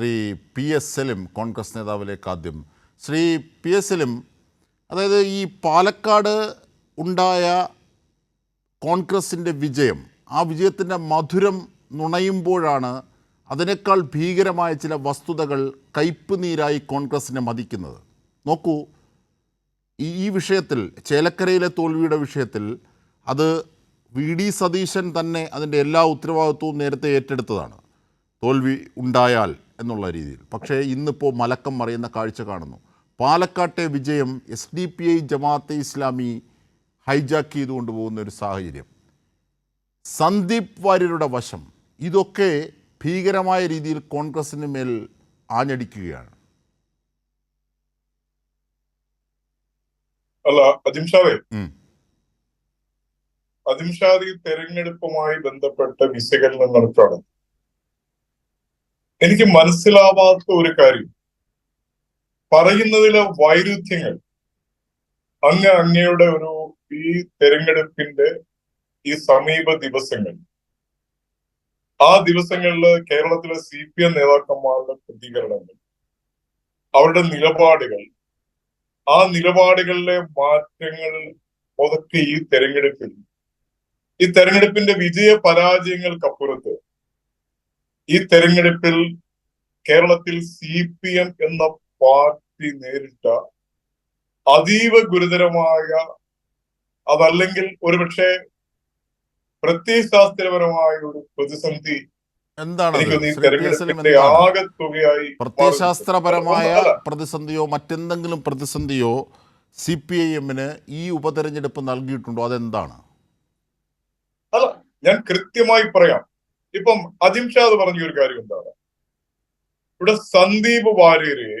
Shri P S Salim Congress നേതാവിലേക്ക് ആദ്യം. Shri P S Salim അതായത് ഈ പാലക്കാട് ഉണ്ടായ കോൺഗ്രസിന്റെ വിജയം ആ വിജയത്തിന്റെ മധുരം നുണയുമ്പോഴാണ് അതിനേക്കാൾ ഭീകരമായ ചില വസ്തുതകൾ കയ്പ് നീരായി കോൺഗ്രസിനെ മതിക്കുന്നത്. നോക്കൂ ഈ വിഷയത്തിൽ ചേലക്കരയിലെ തോൽവിയുടെ വിഷയത്തിൽ അത് വി ഡി സതീശൻ തന്നെ അതിന്റെ എല്ലാ ഉത്തരവാദിത്വവും നേരത്തെ ഏറ്റെടുത്തതാണ്. തോൽവി ഉണ്ടായാൽ എന്നുള്ള രീതിയിൽ. പക്ഷേ ഇന്നിപ്പോൾ മലക്കം മറിയുന്ന കാഴ്ച കാണുന്നു. പാലക്കാട്ടെ വിജയം S D P I Jamaat e Islami hijack ചെയ്തുകൊണ്ട് പോകുന്ന ഒരു സാഹചര്യം. സന്ദീപ് വാര്യരുടെ വശം ഇതൊക്കെ ഭീകരമായ രീതിയിൽ കോൺഗ്രസിന് മേൽ ആഞ്ഞടിക്കുകയാണ്. അല്ല അജിംഷാദെ ഉം. അജിംഷാദ് ഈ തെരഞ്ഞെടുപ്പുമായി ബന്ധപ്പെട്ട വിശകലനം നടത്താണ് എനിക്ക് മനസ്സിലാവാത്ത ഒരു കാര്യം. പറയുന്നതിലെ വൈരുദ്ധ്യങ്ങൾ. അങ്ങ് അങ്ങയുടെ ഒരു ഈ തെരഞ്ഞെടുപ്പിന്റെ ഈ സമീപ ദിവസങ്ങൾ. ആ ദിവസങ്ങളിൽ കേരളത്തിലെ സി പി എം നേതാക്കന്മാരുടെ പ്രതികരണങ്ങൾ. അവരുടെ നിലപാടുകൾ. ആ നിലപാടുകളിലെ മാറ്റങ്ങൾ അതൊക്കെ ഈ തെരഞ്ഞെടുപ്പിൽ. ഈ തെരഞ്ഞെടുപ്പിന്റെ വിജയ പരാജയങ്ങൾക്കപ്പുറത്ത് ഈ തെരഞ്ഞെടുപ്പിൽ കേരളത്തിൽ സി പി എം എന്ന പാർട്ടി നേരിട്ട അതീവ ഗുരുതരമായ അതല്ലെങ്കിൽ ഒരുപക്ഷെ പ്രത്യയശാസ്ത്രപരമായ ഒരു പ്രതിസന്ധി എന്താണ്? പ്രത്യയശാസ്ത്രപരമായ പ്രതിസന്ധിയോ മറ്റെന്തെങ്കിലും പ്രതിസന്ധിയോ സി പി ഐ എമ്മിന് ഈ ഉപതെരഞ്ഞെടുപ്പ് നൽകിയിട്ടുണ്ടോ? അതെന്താണ്? അല്ല ഞാൻ കൃത്യമായി പറയാം. ഇപ്പം അജിംഷാദ് പറഞ്ഞ ഒരു കാര്യം എന്താണ്? ഇവിടെ സന്ദീപ് വാര്യരെ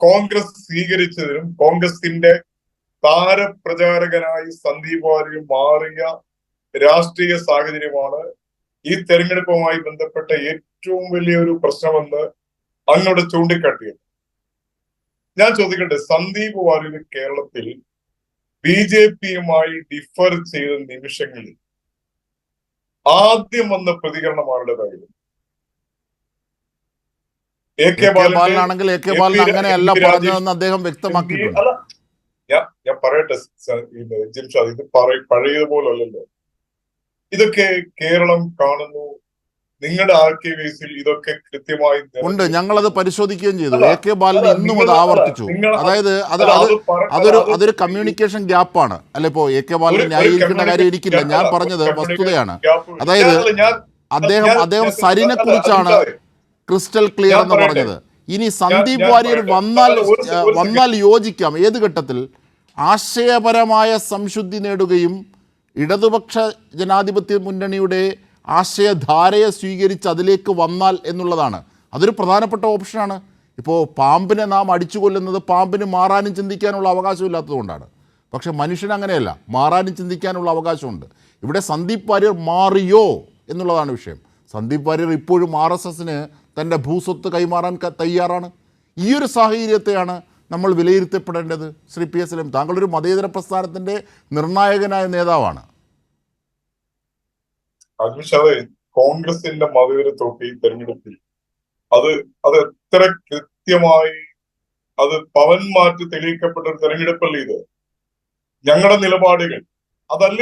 കോൺഗ്രസ് സ്വീകരിച്ചതിനും കോൺഗ്രസിന്റെ താരപ്രചാരകനായി സന്ദീപ് വാര്യർ മാറിയ രാഷ്ട്രീയ സാഹചര്യമാണ് ഈ തെരഞ്ഞെടുപ്പുമായി ബന്ധപ്പെട്ട ഏറ്റവും വലിയൊരു പ്രശ്നമെന്ന് അങ്ങോട്ട് ചൂണ്ടിക്കാട്ടിയത്. ഞാൻ ചോദിക്കട്ടെ സന്ദീപ് വാര്യർ കേരളത്തിൽ ബി ജെ പിയുമായി ഡിഫർ ചെയ്ത നിമിഷങ്ങളിൽ ആദ്യം വന്ന പ്രതികരണം ആരുടേതായിരുന്നു എ എ കെ കെ ബാലന്റെ ബാലനാണെങ്കിൽ എ കെ എം. ബാലൻ അങ്ങനെയല്ല എം. പി. രാജേഷ് പറഞ്ഞതെന്ന് അദ്ദേഹം വ്യക്തമാക്കി ഞാൻ പറയട്ടെ ജിംഷാദ് ഇത് പറ പഴയതുപോലെ അല്ലല്ലോ ഇതൊക്കെ കേരളം കാണുന്നു നിങ്ങളുടെ ആർ കെ വിസിൽ ഇതൊക്കെ കൃത്യമായി ഉണ്ട്. ഞങ്ങളത് പരിശോധിക്കുകയും ചെയ്തു. എ കെ ബാലൻ ഇന്നും അത് ആവർത്തിച്ചു. അതായത് അത് അതൊരു അതൊരു കമ്മ്യൂണിക്കേഷൻ ഗ്യാപ്പാണ് അല്ലെ ഇപ്പോ എ കെ ബാലൻ ന്യായീകരിക്കേണ്ട കാര്യം ഇരിക്കില്ല. എനിക്കില്ല ഞാൻ പറഞ്ഞത് വസ്തുതയാണ്. അതായത് അദ്ദേഹം അദ്ദേഹം സരിനെ കുറിച്ചാണ് ക്രിസ്റ്റൽ ക്ലിയർ എന്ന് പറഞ്ഞത്. ഇനി സന്ദീപ് വാര്യർ വന്നാൽ വന്നാൽ യോജിക്കാം. ഏത് ഘട്ടത്തിൽ? ആശയപരമായ സംശുദ്ധി നേടുകയും ഇടതുപക്ഷ ജനാധിപത്യ മുന്നണിയുടെ ആശയധാരയെ സ്വീകരിച്ച് അതിലേക്ക് വന്നാൽ എന്നുള്ളതാണ്. അതൊരു പ്രധാനപ്പെട്ട ഓപ്ഷനാണ് ഇപ്പോൾ പാമ്പിനെ നാം അടിച്ചു കൊല്ലുന്നത് പാമ്പിന് മാറാനും ചിന്തിക്കാനുള്ള അവകാശമില്ലാത്തതുകൊണ്ടാണ്. പക്ഷെ മനുഷ്യൻ അങ്ങനെയല്ല മാറാനും ചിന്തിക്കാനുള്ള അവകാശമുണ്ട്. ഇവിടെ സന്ദീപ് വാര്യർ മാറിയോ എന്നുള്ളതാണ് വിഷയം. സന്ദീപ് വാര്യർ ഇപ്പോഴും ആർ എസ് എസിന് തന്റെ ഭൂസ്വത്ത് കൈമാറാൻ തയ്യാറാണ്. ഈ ഒരു സാഹചര്യത്തെയാണ് നമ്മൾ വിലയിരുത്തപ്പെടേണ്ടത്. ശ്രീ പി എസ് എം താങ്കളൊരു മതേതര പ്രസ്ഥാനത്തിന്റെ നിർണായകനായ നേതാവാണ്. അജിംഷാദേ കോൺഗ്രസിന്റെ മതവിരുദ്ധമൊക്കെ ഈ തെരഞ്ഞെടുപ്പിൽ. അത് അത് എത്ര കൃത്യമായി അത് പവൻ മാറ്റി തെളിയിക്കപ്പെട്ട ഒരു തെരഞ്ഞെടുപ്പല്ലേ ഇത്? ഞങ്ങളുടെ നിലപാടുകൾ. അതല്ല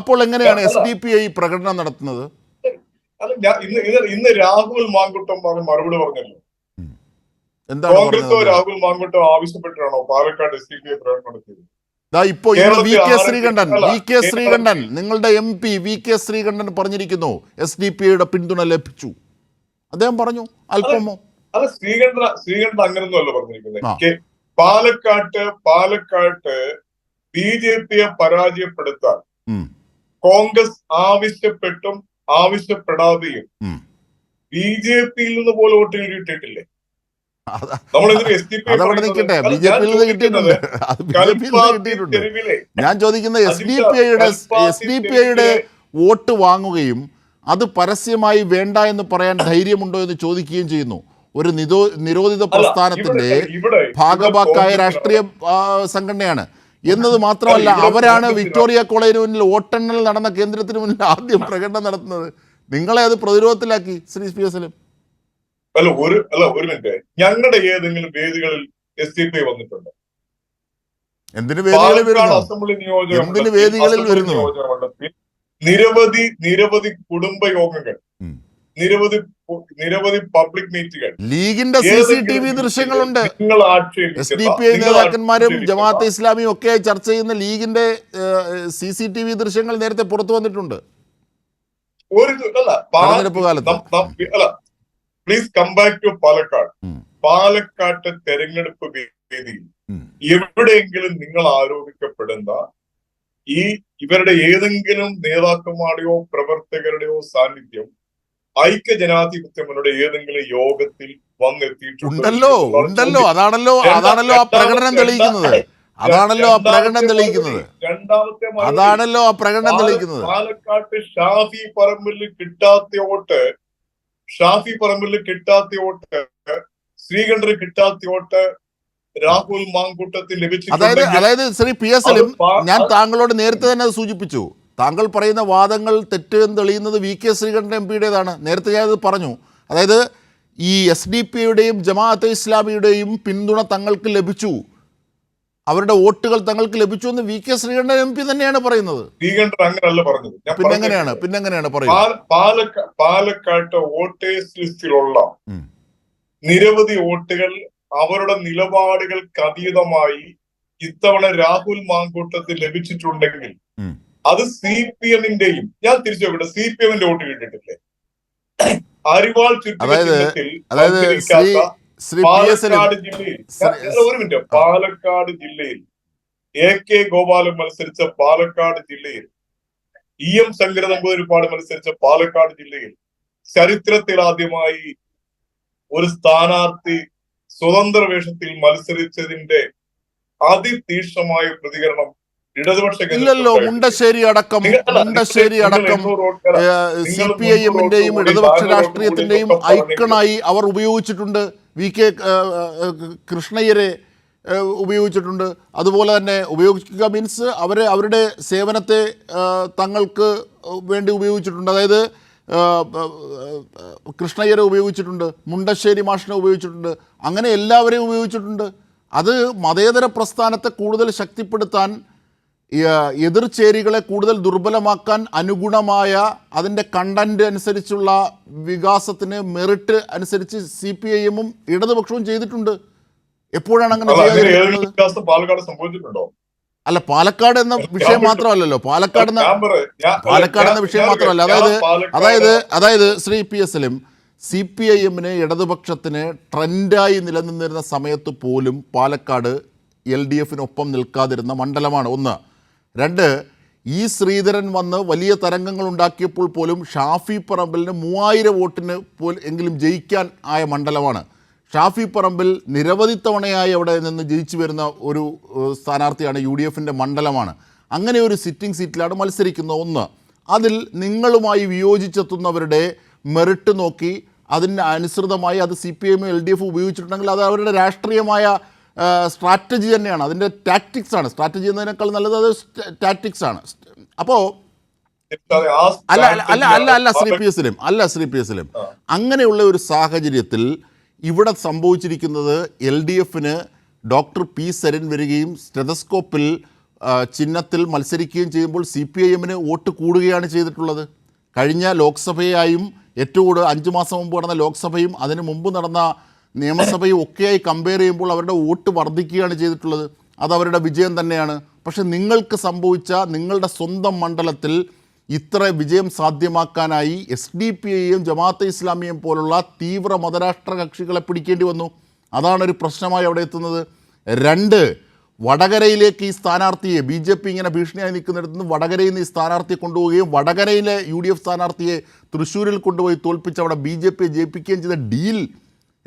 അപ്പോൾ എങ്ങനെയാണ്. എസ് ഡി പി ഐ പ്രകടനം നടത്തുന്നത്? അല്ല ഞാൻ ഇന്ന് ഇത് ഇന്ന് രാഹുൽ മാങ്കുട്ടം പറഞ്ഞ മറുപടി പറഞ്ഞല്ലോ. കോൺഗ്രസോ Rahul Mankoottam ആവശ്യപ്പെട്ടാണോ Palakkad S D P I പ്രകടനം നടത്തിയത്? ഇപ്പോ ഇന്ന് കേരളത്തിൽ V K Sreekandan V K Sreekandan നിങ്ങളുടെ M P V K Sreekandan പറഞ്ഞിരിക്കുന്നു എസ് ഡി പി യുടെ പിന്തുണ ലഭിച്ചു. അദ്ദേഹം പറഞ്ഞു അല്പമോ? അത് ശ്രീകണ്ഠ ശ്രീകണ്ഠ അങ്ങനൊന്നും അല്ല പറഞ്ഞിരിക്കുന്നത്. പാലക്കാട്ട് പാലക്കാട്ട് ബി ജെ പിയെ പരാജയപ്പെടുത്താൻ കോൺഗ്രസ് ആവശ്യപ്പെട്ടും ആവശ്യപ്പെടാതെയും. ബി ജെ പിയിൽ നിന്ന് പോലും വോട്ട് കിട്ടിയിട്ടില്ലേ അതവിടെ നിൽക്കട്ടെ. ബി ജെ പിയിൽ നിന്ന് കിട്ടിയിട്ടുണ്ട് അത് ബി ജെ പിയിൽ നിന്ന് കിട്ടിയിട്ടുണ്ട് ഞാൻ ചോദിക്കുന്നത് എസ് ഡി പി ഐയുടെ എസ് ഡി പി ഐയുടെ വോട്ട് വാങ്ങുകയും അത് പരസ്യമായി വേണ്ട എന്ന് പറയാൻ ധൈര്യമുണ്ടോ എന്ന് ചോദിക്കുകയും ചെയ്യുന്നു. ഒരു നിരോ നിരോധിത പ്രസ്ഥാനത്തിന്റെ ഭാഗഭാക്കായ രാഷ്ട്രീയ സംഘടനയാണ്. എന്നത് മാത്രമല്ല അവരാണ് വിക്ടോറിയ കോളേജിന് മുന്നിൽ വോട്ടെണ്ണൽ നടന്ന കേന്ദ്രത്തിന് മുന്നിൽ ആദ്യം പ്രകടനം നടത്തുന്നത്. നിങ്ങളെ അത് പ്രതിരോധത്തിലാക്കി ശ്രീ പി എസ് എലും അല്ല ഒരു അല്ല ഒരു മിനിറ്റ്. ഞങ്ങളുടെ ഏതെങ്കിലും വേദികളിൽ എസ് ഡി പി വന്നിട്ടുണ്ട്? എന്തിന് അസംബ്ലി നിയോജക എന്തിന് മണ്ഡലത്തിൽ- വേദികളിൽ അസംബ്ലി വരുന്നു? നിയോജക മണ്ഡലത്തിൽ നിരവധി നിരവധി കുടുംബ യോഗങ്ങൾ നിരവധി നിരവധി പബ്ലിക് മീറ്റുകൾ. ലീഗിന്റെ സി സി ടി വി ദൃശ്യങ്ങളുണ്ട്. എസ് ഡി പി ഐ നേതാക്കന്മാരും ജമാഅത്തെ ഇസ്ലാമിയും ഒക്കെ ചർച്ച ചെയ്യുന്ന ലീഗിന്റെ സി സി ടി വി ദൃശ്യങ്ങൾ നേരത്തെ പുറത്തു വന്നിട്ടുണ്ട്. ഒരു അല്ല please come back to Palakkad. പാലക്കാട്ടെ തെരഞ്ഞെടുപ്പ് വേദിയിൽ എവിടെയെങ്കിലും നിങ്ങൾ ആരോപിക്കപ്പെടുന്ന ഈ ഇവരുടെ ഏതെങ്കിലും നേതാക്കന്മാരുടെയോ പ്രവർത്തകരുടെയോ സാന്നിധ്യം ഐക്യ ജനാധിപത്യങ്ങളുടെ ഏതെങ്കിലും യോഗത്തിൽ വന്നെത്തിയിട്ടുണ്ടല്ലോ ഉണ്ടല്ലോ ഉണ്ടല്ലോ. അതാണല്ലോ അതാണല്ലോ ആ പ്രകടനം തെളിയിക്കുന്നത്. അതാണല്ലോ ആ പ്രകടനം തെളിയിക്കുന്നത്. രണ്ടാമത്തെ അതാണല്ലോ ആ പ്രകടനം തെളിയിക്കുന്നത്. പാലക്കാട്ട് ഷാഫി പറമ്പിൽ കിട്ടാത്ത വോട്ട് ഷാഫി പറമ്പിൽ കിട്ടാത്ത വോട്ട് ശ്രീകണ്ഠന് കിട്ടാത്ത വോട്ട് രാഹുൽ മാങ്കൂട്ടത്തിൽ ലഭിച്ചു അതായത് അതായത് ശ്രീ പി എസ് എല്ലും ഞാൻ താങ്കളോട് നേരത്തെ തന്നെ അത് സൂചിപ്പിച്ചു. താങ്കൾ പറയുന്ന വാദങ്ങൾ തെറ്റ് എന്ന് തെളിയുന്നത് വി കെ ശ്രീകണ്ഠൻ എം പിയുടേതാണ്. നേരത്തെ ഞാനത് പറഞ്ഞു. അതായത് ഈ എസ് ഡി പിയുടെയും ജമാഅത്തെ ഇസ്ലാമിയുടെയും പിന്തുണ തങ്ങൾക്ക് ലഭിച്ചു. അവരുടെ വോട്ടുകൾ തങ്ങൾക്ക് ലഭിച്ചു എന്ന് V K Sreekandan M P തന്നെയാണ് പറയുന്നത്. ശ്രീകണ്ഠൻ അങ്ങനല്ല പറഞ്ഞത്. പിന്നെ എങ്ങനെയാണ് പിന്നെ എങ്ങനെയാണ് പറയുന്നത് പാല- പാലക്ക- പാലക്കാട്ട് വോട്ടേഴ്സ് ലിസ്റ്റിലുള്ള. നിരവധി വോട്ടുകൾ അവരുടെ നിലപാടുകൾക്ക് അതീതമായി ഇത്തവണ രാഹുൽ മാങ്കൂട്ടത്തിൽ ലഭിച്ചിട്ടുണ്ടെങ്കിൽ അത് സി പി എമ്മിന്റെയും ഞാൻ തിരിച്ചു നോക്കട്ടെ സി പി എമ്മിന്റെ വോട്ട് കിട്ടിയിട്ടില്ലേ? അരിവാൾ ചുറ്റിക പാലക്കാട് ജില്ലയിൽ ഒരു മിനിറ്റ്. പാലക്കാട് ജില്ലയിൽ എ കെ ഗോപാലൻ മത്സരിച്ച പാലക്കാട് ജില്ലയിൽ ഇ എം ശങ്കര നമ്പൂതിരിപ്പാട് മത്സരിച്ച പാലക്കാട് ജില്ലയിൽ ചരിത്രത്തിൽ ആദ്യമായി ഒരു സ്ഥാനാർത്ഥി സ്വതന്ത്ര വേഷത്തിൽ മത്സരിച്ചതിന്റെ അതിതീക്ഷമായ പ്രതികരണം ഇല്ലല്ലോ മുണ്ടശ്ശേരി അടക്കം മുണ്ടശ്ശേരി അടക്കം സി പി ഐ എമ്മിന്റെയും ഇടതുപക്ഷ രാഷ്ട്രീയത്തിന്റെയും ഐക്കണായി അവർ ഉപയോഗിച്ചിട്ടുണ്ട്. വി കെ കൃഷ്ണയ്യരെ ഉപയോഗിച്ചിട്ടുണ്ട്. അതുപോലെ തന്നെ ഉപയോഗിക്കുക മീൻസ് അവരെ അവരുടെ സേവനത്തെ തങ്ങൾക്ക് വേണ്ടി ഉപയോഗിച്ചിട്ടുണ്ട്. അതായത് കൃഷ്ണയ്യരെ ഉപയോഗിച്ചിട്ടുണ്ട് മുണ്ടശ്ശേരി മാഷിനെ ഉപയോഗിച്ചിട്ടുണ്ട് അങ്ങനെ എല്ലാവരെയും ഉപയോഗിച്ചിട്ടുണ്ട്. അത് മതേതര പ്രസ്ഥാനത്തെ കൂടുതൽ ശക്തിപ്പെടുത്താൻ എതിർചേരികളെ കൂടുതൽ ദുർബലമാക്കാൻ അനുഗുണമായ അതിന്റെ കണ്ടന്റ് അനുസരിച്ചുള്ള വികാസത്തിന് മെറിറ്റ് അനുസരിച്ച് സി പി ഐ എമ്മും ഇടതുപക്ഷവും ചെയ്തിട്ടുണ്ട്. എപ്പോഴാണ് അങ്ങനെ പാലക്കാട് സംഭവിച്ചിട്ടുണ്ടോ? അല്ല പാലക്കാട് എന്ന വിഷയം മാത്രമല്ലല്ലോ. പാലക്കാട് എന്ന പാലക്കാട് എന്ന വിഷയം മാത്രമല്ല. അതായത് അതായത് അതായത് ശ്രീ പി എസ് എലും സി പി ഐ എമ്മിന് ഇടതുപക്ഷത്തിന് ട്രെൻഡായി നിലനിന്നിരുന്ന സമയത്ത് പോലും പാലക്കാട് എൽ ഡി എഫിനൊപ്പം നിൽക്കാതിരുന്ന മണ്ഡലമാണ് ഒന്ന്. രണ്ട് ഈ ശ്രീധരൻ വന്ന് വലിയ തരംഗങ്ങൾ ഉണ്ടാക്കിയപ്പോൾ പോലും ഷാഫി പറമ്പിലിന് മൂവായിരം വോട്ടിന് പോൽ എങ്കിലും ജയിക്കാൻ ആയ മണ്ഡലമാണ്. ഷാഫി പറമ്പിൽ നിരവധി തവണയായി അവിടെ നിന്ന് ജയിച്ചു വരുന്ന ഒരു സ്ഥാനാർത്ഥിയാണ് യു ഡി എഫിന്റെ മണ്ഡലമാണ്. അങ്ങനെ ഒരു സിറ്റിംഗ് സീറ്റിലാണ് മത്സരിക്കുന്നത് ഒന്ന്. അതിൽ നിങ്ങളുമായി വിയോജിച്ചെത്തുന്നവരുടെ മെറിറ്റ് നോക്കി അതിന് അനുസൃതമായി അത് സി പി എമ്മും എൽ ഡി എഫ് ഉപയോഗിച്ചിട്ടുണ്ടെങ്കിൽ അത് അവരുടെ രാഷ്ട്രീയമായ സ്ട്രാറ്റജി തന്നെയാണ്. അതിന്റെ ടാക്ടിക്സ് ആണ്. സ്ട്രാറ്റജി എന്നതിനേക്കാൾ നല്ലത് അത് ടാക്ടിക്സ് ആണ്. അപ്പോൾ അല്ല അല്ല അല്ല അല്ല ശ്രീ പി എസിലും അല്ല ശ്രീ പി എസിലും. അങ്ങനെയുള്ള ഒരു സാഹചര്യത്തിൽ ഇവിടെ സംഭവിച്ചിരിക്കുന്നത് എൽ ഡി എഫിന് ഡോക്ടർ പി സരൻ വരികയും സ്റ്റെതസ്കോപ്പിൽ ചിഹ്നത്തിൽ മത്സരിക്കുകയും ചെയ്യുമ്പോൾ സി പി ഐ എമ്മിന് വോട്ട് കൂടുകയാണ് ചെയ്തിട്ടുള്ളത്. കഴിഞ്ഞ ലോക്സഭയായും ഏറ്റവും കൂടുതൽ അഞ്ച് മാസം മുമ്പ് നടന്ന ലോക്സഭയും അതിനു മുമ്പ് നടന്ന നിയമസഭയും ഒക്കെയായി കമ്പയർ ചെയ്യുമ്പോൾ അവരുടെ വോട്ട് വർദ്ധിക്കുകയാണ് ചെയ്തിട്ടുള്ളത്. അത് അവരുടെ വിജയം തന്നെയാണ്. പക്ഷെ നിങ്ങൾക്ക് സംഭവിച്ച നിങ്ങളുടെ സ്വന്തം മണ്ഡലത്തിൽ ഇത്ര വിജയം സാധ്യമാക്കാനായി എസ് ഡി പി ഐയും ജമാഅത്തെ ഇസ്ലാമിയും പോലുള്ള തീവ്ര മതരാഷ്ട്ര കക്ഷികളെ പിടിക്കേണ്ടി വന്നു. അതാണ് ഒരു പ്രശ്നമായി അവിടെ എത്തുന്നത്. രണ്ട് വടകരയിലേക്ക് ഈ സ്ഥാനാർത്ഥിയെ ബി ജെ പി ഇങ്ങനെ ഭീഷണിയായി നിൽക്കുന്നിടത്ത് നിന്ന് വടകരയിൽ നിന്ന് ഈ സ്ഥാനാർത്ഥിയെ കൊണ്ടുപോവുകയും വടകരയിലെ യു ഡി എഫ് സ്ഥാനാർത്ഥിയെ തൃശ്ശൂരിൽ കൊണ്ടുപോയി തോൽപ്പിച്ച് അവിടെ ബി ജെ പിയെ ജയിപ്പിക്കുകയും ചെയ്ത ഡീൽ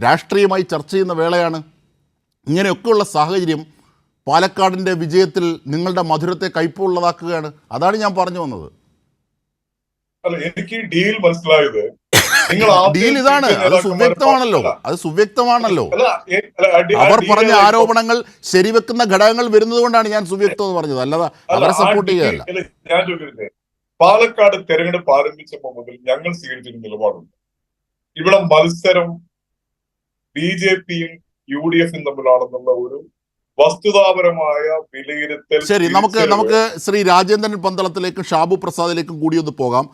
രാഷ്ട്രീയമായി ചർച്ച ചെയ്യുന്ന വേളയാണ്. ഇങ്ങനെയൊക്കെയുള്ള സാഹചര്യം പാലക്കാടിന്റെ വിജയത്തിൽ നിങ്ങളുടെ മധുരത്തെ കയ്പുള്ളതാക്കുകയാണ്. അതാണ് ഞാൻ പറഞ്ഞു വന്നത്. എനിക്ക് ഡീൽ മനസ്സിലായത് ഡീൽ ഇതാണ്. അത് സുവ്യക്തമാണല്ലോ. അത് സുവ്യക്തമാണല്ലോ. അവർ പറഞ്ഞ ആരോപണങ്ങൾ ശരിവെക്കുന്ന ഘടകങ്ങൾ വരുന്നത് കൊണ്ടാണ് ഞാൻ സുവ്യക്തം എന്ന് പറഞ്ഞത്. അല്ലാതെ അല്ല, അവരെ സപ്പോർട്ട് ഡീൽ- ഞാൻ ചോദിക്കുന്നത് പാലക്കാട് തെരഞ്ഞെടുപ്പ് ആരംഭിച്ചപ്പോൾ മുതൽ ഞങ്ങൾ സ്വീകരിച്ചൊരു നിലപാടുണ്ട്. ഇവിടെ മത്സരം ബി ജെ പിയും യു ഡി എഫും തമ്മിലാണെന്നുള്ള ഒരു വസ്തുതാപരമായ വിലയിരുത്തൽ ശരി നമുക്ക് നമുക്ക് ശ്രീ രാജേന്ദ്രൻ പന്തളത്തിലേക്കും ഷാബു പ്രസാദിലേക്കും കൂടി ഒന്ന് പോകാം.